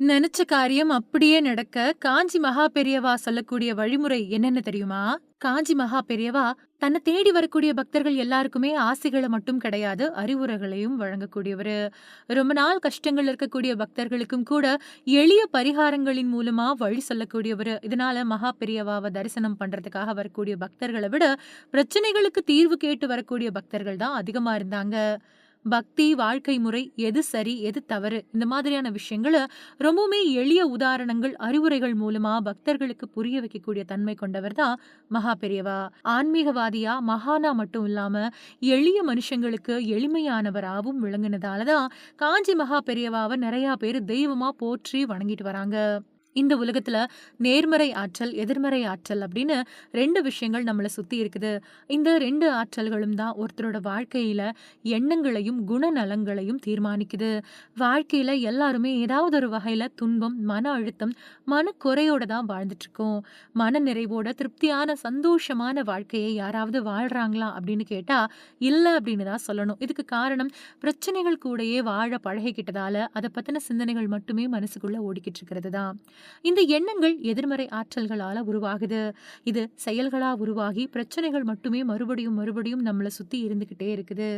நினைச்ச காரியம் அப்படியே நடக்க காஞ்சி மகா பெரியவா சொல்லக்கூடிய வழிமுறை என்னன்னு தெரியுமா? காஞ்சி மகா பெரியவா தன்னை தேடி வரக்கூடிய பக்தர்கள் எல்லாருக்குமே ஆசைகளை மட்டும் கிடையாது, அறிவுரைகளையும் வழங்கக்கூடியவரு. ரொம்ப நாள் கஷ்டங்கள் இருக்கக்கூடிய பக்தர்களுக்கும் கூட எளிய பரிகாரங்களின் மூலமா வழி சொல்லக்கூடியவரு. இதனால மகா பெரியவாவ தரிசனம் பண்றதுக்காக வரக்கூடிய பக்தர்களை விட, பிரச்சனைகளுக்கு தீர்வு கேட்டு வரக்கூடிய பக்தர்கள் தான் அதிகமா இருந்தாங்க. பக்தி, வாழ்க்கை முறை எது சரி, எது தவறு இந்த மாதிரியான விஷயங்கள ரொம்பவுமே எளிய உதாரணங்கள், அறிவுரைகள் மூலமா பக்தர்களுக்கு புரிய வைக்கக்கூடிய தன்மை கொண்டவர் தான் மகா பெரியவா. ஆன்மீகவாதியா, மகானா மட்டும் இல்லாம எளிய மனுஷங்களுக்கு எளிமையானவராவும் விளங்குனதால தான் காஞ்சி மகா பெரியவாவ நிறைய பேரு தெய்வமா போற்றி வணங்கிட்டு வராங்க. இந்த உலகத்தில் நேர்மறை ஆற்றல், எதிர்மறை ஆற்றல் அப்படின்னு ரெண்டு விஷயங்கள் நம்மளை சுற்றி இருக்குது. இந்த ரெண்டு ஆற்றல்களும் தான் ஒருத்தரோட வாழ்க்கையில் எண்ணங்களையும், குணநலங்களையும் தீர்மானிக்குது. வாழ்க்கையில் எல்லாருமே ஏதாவது ஒரு வகையில் துன்பம், மன அழுத்தம், மனக்குறையோட தான் வாழ்ந்துட்டுருக்கோம் மன நிறைவோட திருப்தியான, சந்தோஷமான வாழ்க்கையை யாராவது வாழ்கிறாங்களா அப்படின்னு கேட்டால் இல்லை அப்படின்னு தான் சொல்லணும். இதுக்கு காரணம் பிரச்சனைகள் கூடயே வாழ பழகிக்கிட்டதால, அதை பற்றின சிந்தனைகள் மட்டுமே மனசுக்குள்ளே ஓடிக்கிட்டு இருக்கிறது தான். இந்த எண்ணங்கள் எதிர்மறை ஆற்றல்களால உருவாகுது. இது செயல்களா உருவாகி பிரச்சனைகள் மட்டுமே மறுபடியும், மறுபடியும் நம்மளை சுத்தி இருந்துகிட்டே இருக்குது.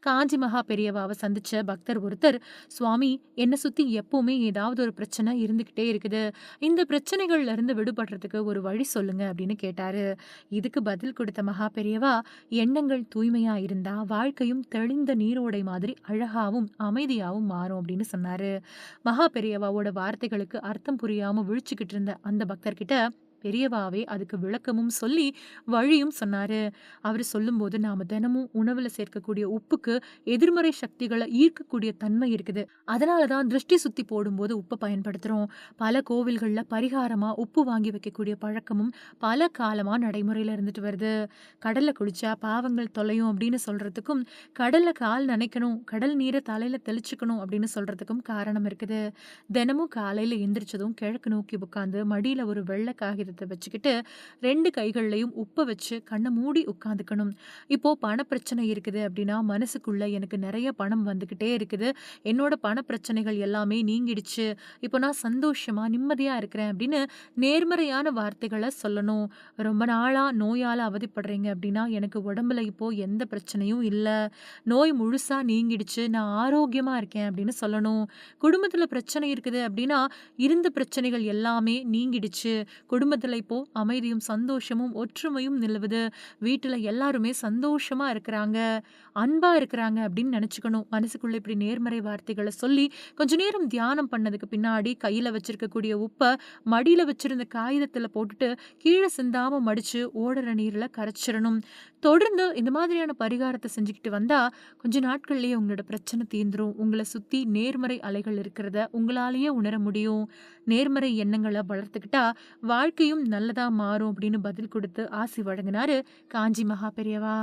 காஞ்சி மகா பெரியவாவை சந்திச்ச பக்தர் ஒருத்தர், "சுவாமி என்னை சுத்தி எப்பவுமே ஏதாவது ஒரு பிரச்சனை இருந்துக்கிட்டே இருக்குது. இந்த பிரச்சனைகள்ல இருந்து விடுபடுறதுக்கு ஒரு வழி சொல்லுங்க" அப்படின்னு கேட்டாரு. இதுக்கு பதில் கொடுத்த மகா பெரியவா, "எண்ணங்கள் தூய்மையா இருந்தா வாழ்க்கையும் தெளிந்த நீரோடை மாதிரி அழகாவும், அமைதியாகவும் மாறும்" அப்படின்னு சொன்னாரு. மகா பெரியவாவோட வார்த்தைகளுக்கு அர்த்தம் புரியாம விழிச்சுக்கிட்டு இருந்த அந்த பக்தர்கிட்ட பெரியவாவே அதுக்கு விளக்கமும் சொல்லி, வழியும் சொன்னாரு. அவர் சொல்லும்போது, "நாம தினமும் உணவுல சேர்க்கக்கூடிய உப்புக்கு எதிர்மறை சக்திகளை ஈர்க்கக்கூடிய தன்மை இருக்குது. அதனால தான் திருஷ்டி சுத்தி போடும்போது உப்பை பயன்படுத்துறோம். பல கோவில்களில் பரிகாரமா உப்பு வாங்கி வைக்கக்கூடிய பழக்கமும் பல காலமா நடைமுறையில இருந்துட்டு வருது. கடல்ல குளிச்சா பாவங்கள் தொலையும் அப்படின்னு சொல்றதுக்கும், கடல்ல கால் நனைக்கணும், கடல் நீரை தலையில தெளிச்சுக்கணும் அப்படின்னு சொல்றதுக்கும் காரணம் இருக்குது. தினமும் காலையில எந்திரிச்சதும் கிழக்கு நோக்கி உட்காந்து மடியில ஒரு வெள்ளை காகிதம் வச்சுக்கிட்டு, ரெண்டு கைகள்லையும் உப்பை வச்சு கண்ணை மூடி உட்காந்துக்கணும் இப்போ பணப்பிரச்சனை இருக்குது அப்படின்னா, மனசுக்குள்ள எனக்கு நிறைய பணம் வந்துக்கிட்டே இருக்குது. என்னோட பணப்பிரச்சனைகள் எல்லாமே நீங்கிடுச்சு. இப்போ நான் சந்தோஷமா, நிம்மதியா இருக்கிறேன் அப்படின்னு நேர்மறையான வார்த்தைகளை சொல்லணும். ரொம்ப நாளா நோயால் அவதிப்படுறீங்க அப்படின்னா, எனக்கு உடம்புல இப்போ எந்த பிரச்சனையும் இல்லை நோய் முழுசா நீங்கிடுச்சு. நான் ஆரோக்கியமா இருக்கேன் அப்படின்னு சொல்லணும். குடும்பத்தில் பிரச்சனை இருக்குது அப்படின்னா, இருந்த பிரச்சனைகள் எல்லாமே நீங்கிடுச்சு. குடும்பத்தில் இப்போ அமைதியும், சந்தோஷமும், ஒற்றுமையும் நிலவுது. வீட்டுல எல்லாருமே சந்தோஷமா இருக்கிறாங்க. அன்பா இருக்கிறாங்க அப்படின்னு நினச்சிக்கணும் மனசுக்குள்ள இப்படி நேர்மறை வார்த்தைகளை சொல்லி, கொஞ்ச நேரம் தியானம் பண்ணதுக்கு பின்னாடி கையில் வச்சிருக்கக்கூடிய உப்பை மடியில வச்சிருந்த காகிதத்தில் போட்டுட்டு, கீழே சிந்தாம மடிச்சு ஓடுற நீர்ல கரைச்சிடணும் தொடர்ந்து இந்த மாதிரியான பரிகாரத்தை செஞ்சுக்கிட்டு வந்தால் கொஞ்ச நாட்கள்லயே உங்களோட பிரச்சனை தீர்ந்துரும். உங்களை சுத்தி நேர்மறை அலைகள் இருக்கிறத உங்களாலேயே உணர முடியும். நேர்மறை எண்ணங்களை வளர்த்துக்கிட்டா, வாழ்க்கையும் நல்லதா மாறும் அப்படின்னு பதில் கொடுத்து ஆசி வழங்கினாரு காஞ்சி மகா பெரியவா.